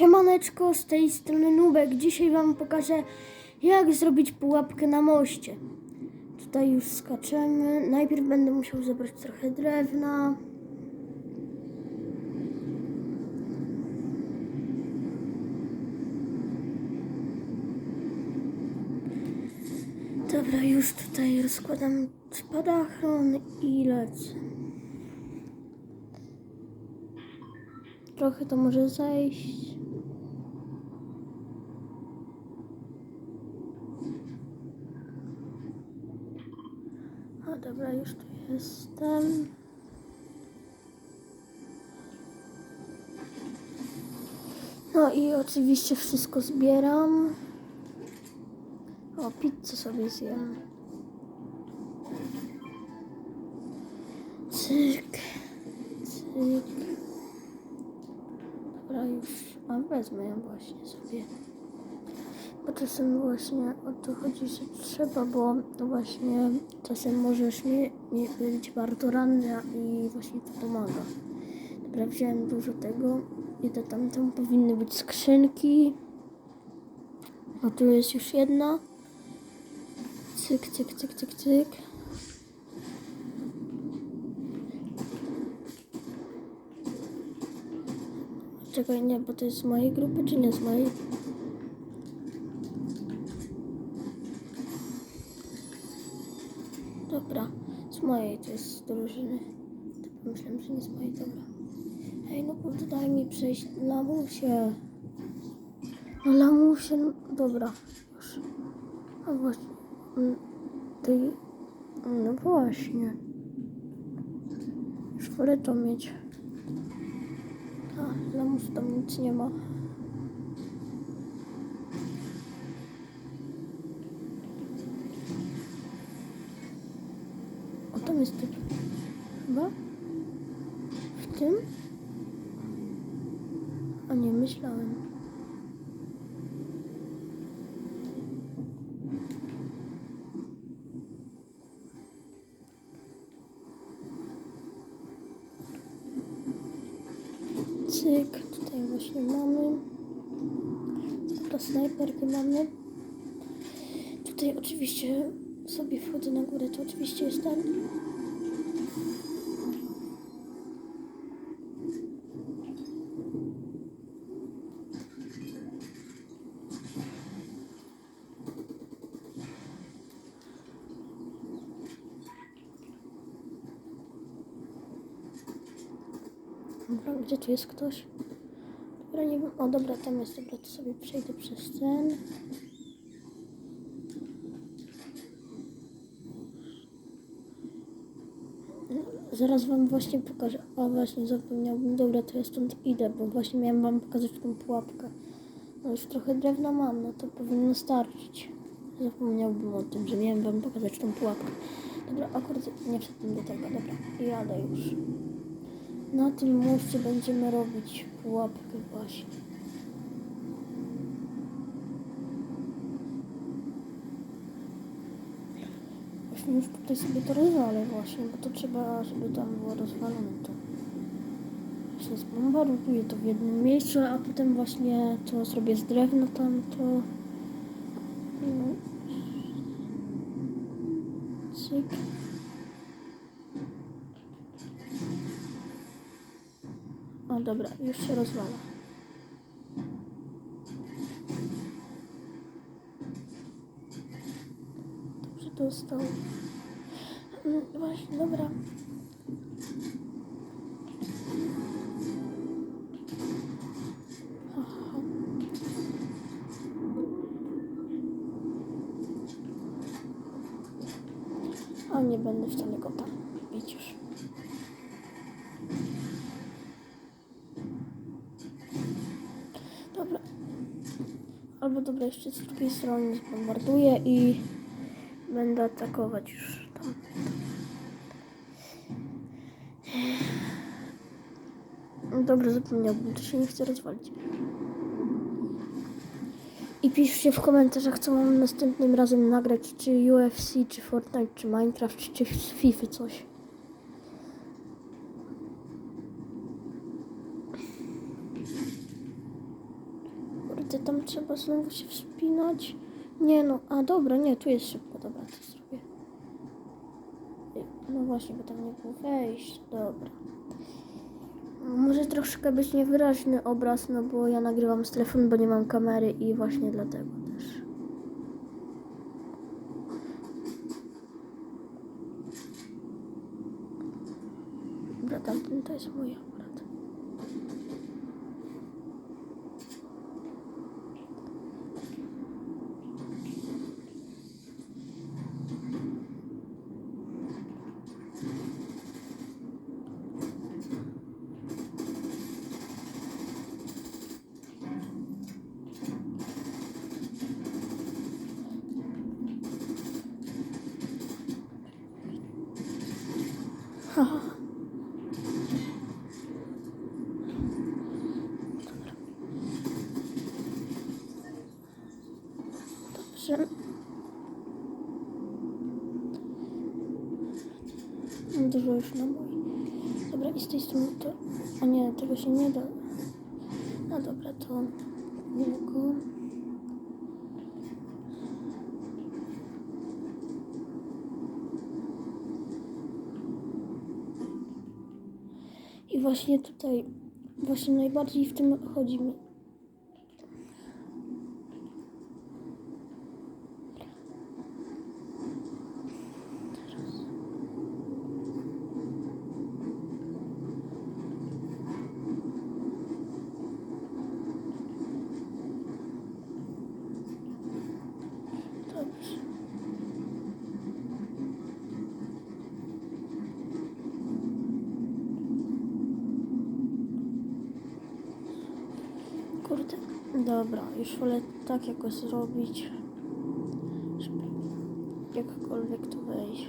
Siemaneczko, z tej strony Nubek. Dzisiaj Wam pokażę, jak zrobić pułapkę na moście. Tutaj już skaczemy. Najpierw będę musiał zebrać trochę drewna. Dobra, już tutaj rozkładam spadachron i lecę. Trochę to może zajść. O dobra, już tu jestem. No i oczywiście wszystko zbieram. O, pizzę sobie zjem. Cyk, cyk. Dobra, już, a wezmę ją właśnie sobie. Bo czasem właśnie o to chodzi, że trzeba, bo to właśnie czasem możesz nie, nie być bardzo ranna i właśnie to pomaga. Dobra, wziąłem dużo tego. Idę tam, tam powinny być skrzynki. O, tu jest już jedna. Cyk, cyk, cyk, cyk, cyk. Czekaj, nie, bo to jest z mojej grupy, czy nie z mojej? Dobra, z mojej to jest z drużyny. To myślałem, że nie z mojej, dobra. Ej, no kurde, daj mi przejść. Lamusie. No lamusie, no, dobra, już. A właśnie, mm, ty, no właśnie. Już wolę to mieć. A, lamus tam nic nie ma. O, tam jest typ. Chyba? W tym? A nie, myślałem. Cyk, tutaj właśnie mamy. Dobra, snajperkę mamy. Tutaj oczywiście sobie wchodzę na górę, to oczywiście jest ten. Dobra, gdzie tu jest ktoś? Dobra, nie wiem. O, dobra, tam jest. Dobra, to sobie przejdę przez ten. Zaraz wam właśnie pokażę. O, właśnie zapomniałbym. Dobra, to ja stąd idę, bo właśnie miałem wam pokazać tą pułapkę. No już trochę drewna mam, no to powinno starczyć. Zapomniałbym o tym, że miałem wam pokazać tą pułapkę. Dobra, akurat nie wszedłem do tego. Dobra, jadę już. Na tym moście będziemy robić pułapkę właśnie. Właśnie już tutaj sobie to rozwalę właśnie, bo to trzeba, żeby tam było rozwalone to. Właśnie zbombarduję to w jednym miejscu, a potem właśnie to zrobię z drewna tam, to... No. Cyk. O dobra, już się rozwala. Dobrze dostał. Mm, Właśnie, dobra. A nie będę wcale go Albo dobra, jeszcze z drugiej strony zbombarduję i będę atakować już tam. Dobra, zapomniałbym, to się nie chce rozwalić. I piszcie w komentarzach, co mam następnym razem nagrać, czy UFC, czy Fortnite, czy Minecraft, czy, FIFA coś. Kurde, tam trzeba znowu się wspinać. Nie no, a dobra, nie, tu jest szybko, dobra, to zrobię. No właśnie, bo tam nie było wejść, dobra. Może troszkę być niewyraźny obraz, no bo ja nagrywam z telefonu, bo nie mam kamery i właśnie dlatego też. Dobra, tamten to jest mój akurat. Dobrze. Dużo już naboi. Dobra, i z tej strony to... A nie, tego się nie da. No dobra, to... Długo. I właśnie tutaj... Właśnie najbardziej w tym chodzi mi. Dobrze. Kurde. Dobra, już wolę tak jakoś zrobić, żeby jakkolwiek tu wejść.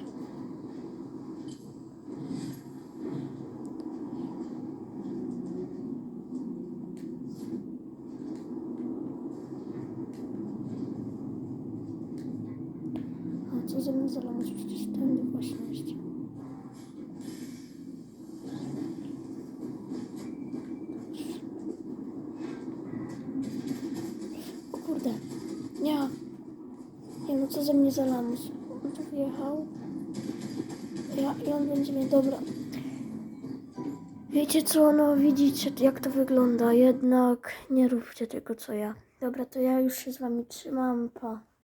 A co ze mną zalamus? Przecież tędy właśnie. O kurde. Nie. Nie no, co ze mnie za lamus? On tu wjechał. Ja, I on będzie mnie, dobra. Wiecie co, no widzicie jak to wygląda, jednak nie róbcie tego co ja. Dobra, to ja już się z wami trzymam, pa.